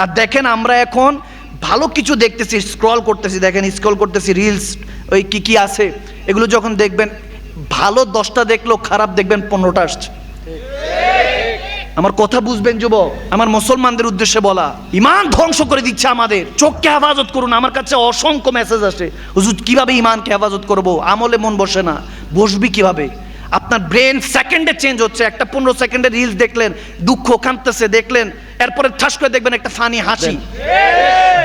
আর দেখেন আমরা এখন ভালো কিছু দেখতেছি স্ক্রল করতেছি, দেখেন স্ক্রল করতেছি রিলস ওই কি কি আছে, এগুলো যখন দেখবেন, ভালো দশটা দেখলেও খারাপ দেখবেন, পনেরোটা আসছে। আমার কথা বুঝবেন যুবক, আমার মুসলমানদের উদ্দেশ্যে বলা, ইমান ধ্বংস করে দিচ্ছে আমাদের। চোখকে হেফাজত করুন, আমার কাছে অসংখ্য মেসেজ আসে। হুজুর, কীভাবে ইমানকে হেফাজত করব? আমলে মন বসে না। বসবি কীভাবে? আপনার ব্রেন সেকেন্ডে চেঞ্জ হচ্ছে, একটা পনেরো সেকেন্ডে রিলস দেখলেন, দুঃখ কাঁদতেছে, দেখলেন এরপরে ঠাস করে দেখবেন একটা ফানি হাসি।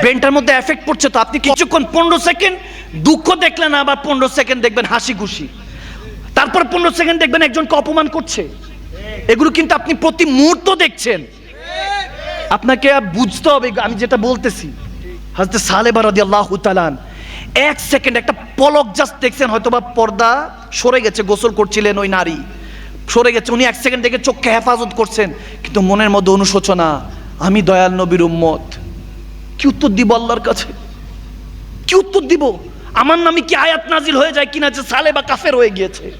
ব্রেনটার মধ্যে এফেক্ট পড়ছে তো আপনি কিছুক্ষণ পনেরো সেকেন্ড দুঃখ দেখলেন আবার পনেরো সেকেন্ড দেখবেন হাসি খুশি। তারপর পনেরো সেকেন্ড দেখবেন একজনকে অপমান করছে। এগুলো কিন্তু আপনি প্রতি মুহূর্ত দেখছেন। আপনাকে বুঝতে হবে আমি যেটা বলতেছি হাজতে সালেবা রাদি আল্লাহ তালান এক সেকেন্ড একটা পলক জাস্ট দেখছেন হয়তো বা পর্দা সরে গেছে গোসল করছিলেন ওই নারী। সরে গেছে, উনি এক সেকেন্ড থেকে চোখকে হেফাজত করছেন, কিন্তু মনের মধ্যে অনুশোচনা, আমি দয়াল নবীর উম্মত। কি উত্তর দিব আল্লাহর কাছে? কি উত্তর দিব? আমার নামে কি আয়াত নাজিল হয়ে যায় কিনা যে সালে বা কাফের হয়ে গিয়েছে?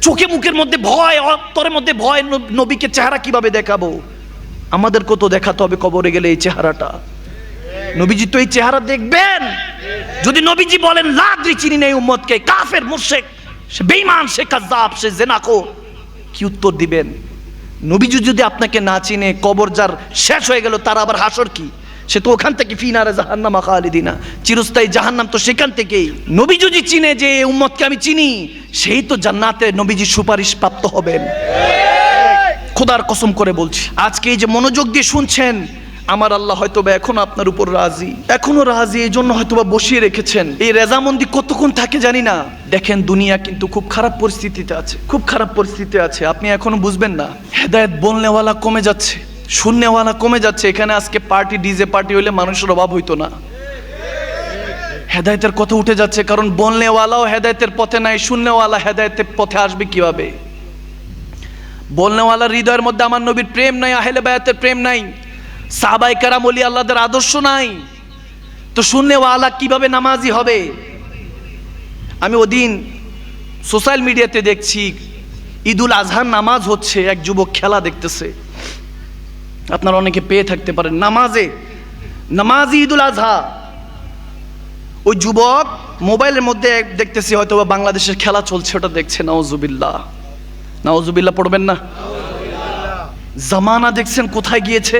চোখে মুখের মধ্যে ভয়, অন্তরের মধ্যে ভয় নব- নবীকে চেহারা কীভাবে দেখাবো? আমাদের কত দেখাতে হবে কবরে গেলে এই চেহারাটা? নবীজি তো এই চেহারা দেখবেন। যদি নবীজি বলেন, লাদ্রি চিনি নেই উম্মতকে, কাফের মুর্শেক সে বেইমান সে কাজ্জাব, সে জেনাকো কি উত্তর দিবেন? নবীজি যদি আপনাকে না চিনে, কবর যার শেষ হয়ে গেল, তার আবার হাসর কি? সে তো ওখান থেকে ফিনারে জাহান্নামা খালিদিনা। চিরস্থায়ী জাহান্নাম তো সেখান থেকেই। নবী যদি চিনে যে উম্মতকে আমি চিনি, সেই তো জান্নাতে নবীজি সুপারিশ প্রাপ্ত হবেন। খোদার কসম করে বলছি, আজকে এই যে মনোযোগ দিয়ে শুনছেন, আমার আল্লাহ হয়তো বা এখনও আপনার উপর রাজি। এখনও রাজি এই জন্য হয়তো বা বসিয়ে রেখেছেন। এই রেজামন্দি কতক্ষণ থাকে জানি না। দেখেন দুনিয়া কিন্তু খুব খারাপ পরিস্থিতিতে আছে, খুব খারাপ পরিস্থিতিতে আছে। আপনি এখনও বুঝবেন না। হেদায়ত বলনেওয়ালা কমে যাচ্ছে শূন্যওয়ালা কমে যাচ্ছে। এখানে আজকে পার্টি ডিজে পার্টি হইলে মানুষের অভাব হইতো না। হেদায়তের কথা উঠে যাচ্ছে, কারণ বলনেওয়ালাও হেদায়তের পথে নাই শূন্যওয়ালা হেদায়তের পথে আসবে কীভাবে? বলনেওয়ালা হৃদয়ের মধ্যে আমার নবীর প্রেম নাই, আহেলে বায়াতের প্রেম নাই সাহাবাই কারাম অলি আল্লাহদের আদর্শ নাই। তো শূন্যওয়ালা কীভাবে নামাজি হবে? আমি ওদিন সোশ্যাল মিডিয়াতে দেখছি ঈদুল আজহার নামাজ হচ্ছে, এক যুবক খেলা দেখতেছে। আপনারা অনেকে পেয়ে থাকতে পারেন। নামাজে নামাজি ঈদুল আজহা। ওই যুবক মোবাইলের মধ্যে দেখতেছি হয়তো বা বাংলাদেশের খেলা চলছে, ওটা দেখছে নওজুবিল্লাহ নওজুবিল্লাহ পড়বেন না? জামানা দেখছেন কোথায় গিয়েছে?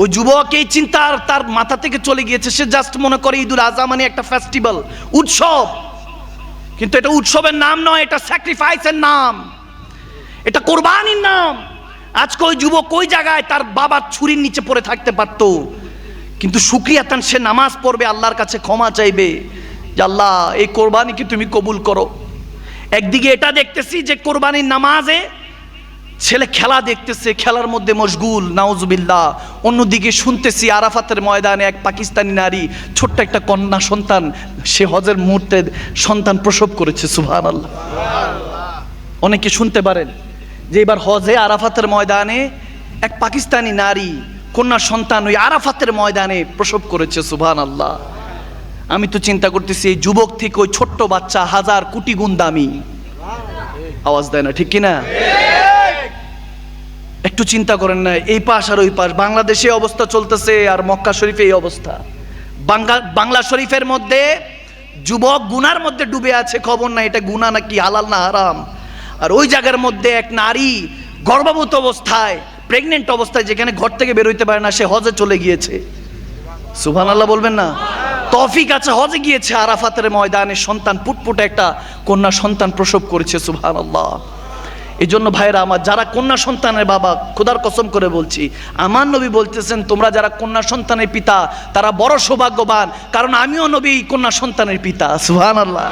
ওই যুবক এই চিন্তা আর তার মাথা থেকে চলে গিয়েছে, সে জাস্ট মনে করে ঈদুল আজহা মানে একটা ফেস্টিভ্যাল উৎসব। কিন্তু এটা উৎসবের নাম নয়, এটা স্যাক্রিফাইসের নাম। এটা কোরবানির নাম। আজকে ওই যুবক ওই জায়গায় তার বাবার ছুরির নিচে পড়ে থাকতে পারত। কিন্তু সুক্রিয়া তান সে নামাজ পড়বে, আল্লাহর কাছে ক্ষমা চাইবে যে আল্লাহ, এই কোরবানিকে তুমি কবুল করো? একদিকে এটা দেখতেছি যে কোরবানির নামাজে ছেলে খেলা দেখতেছে, খেলার মধ্যে মশগুল, নাউজুবিল্লাহ। অন্যদিকে শুনতেছি আরাফাতের ময়দানে এক পাকিস্তানি নারী, ছোট্ট একটা কন্যা সন্তান, সে হজের মুহূর্তে সন্তান প্রসব করেছে সুভান আল্লাহ অনেকে শুনতে পারেন যে এবার হজে আরাফাতের ময়দানে এক পাকিস্তানি নারী, কন্যা সন্তান ওই আরাফাতের ময়দানে প্রসব করেছে সুভান আল্লাহ আমি তো চিন্তা করতেছি, এই যুবক থেকে ওই ছোট্ট বাচ্চা হাজার কোটি গুণ দামি। আওয়াজ দেয় না, ঠিক কিনা? একটু চিন্তা করেন না, এই পাশ আর ওই পাশ। বাংলাদেশে অবস্থা চলতেছে আর মক্কা শরীফে এই অবস্থা। বাংলা বাংলা শরীফের মধ্যে যুবক গুনার মধ্যে ডুবে আছে, খবর না এটা গুনা নাকি হালাল না হারাম? আর ওই জায়গার মধ্যে এক নারী গর্ভবত অবস্থায় প্রেগনেন্ট অবস্থায়, যেখানে ঘর থেকে বেরোইতে পারে না, সে হজে চলে গিয়েছে। সুভান আল্লাহ বলবেন না? তফিক আছে, হজে গিয়েছে, আরাফাতের ময়দানে সন্তান, পুটপুটে একটা কন্যা সন্তান প্রসব করেছে সুবহান আল্লাহ এই জন্য ভাইরা আমার যারা কন্যা সন্তানের বাবা, খোদার কসম করে বলছি, আমার নবী বলতেছেন, তোমরা যারা কন্যা সন্তানের পিতা, তারা বড় সৌভাগ্যবান, কারণ আমিও নবী, কন্যা সন্তানের পিতা সুহান আল্লাহ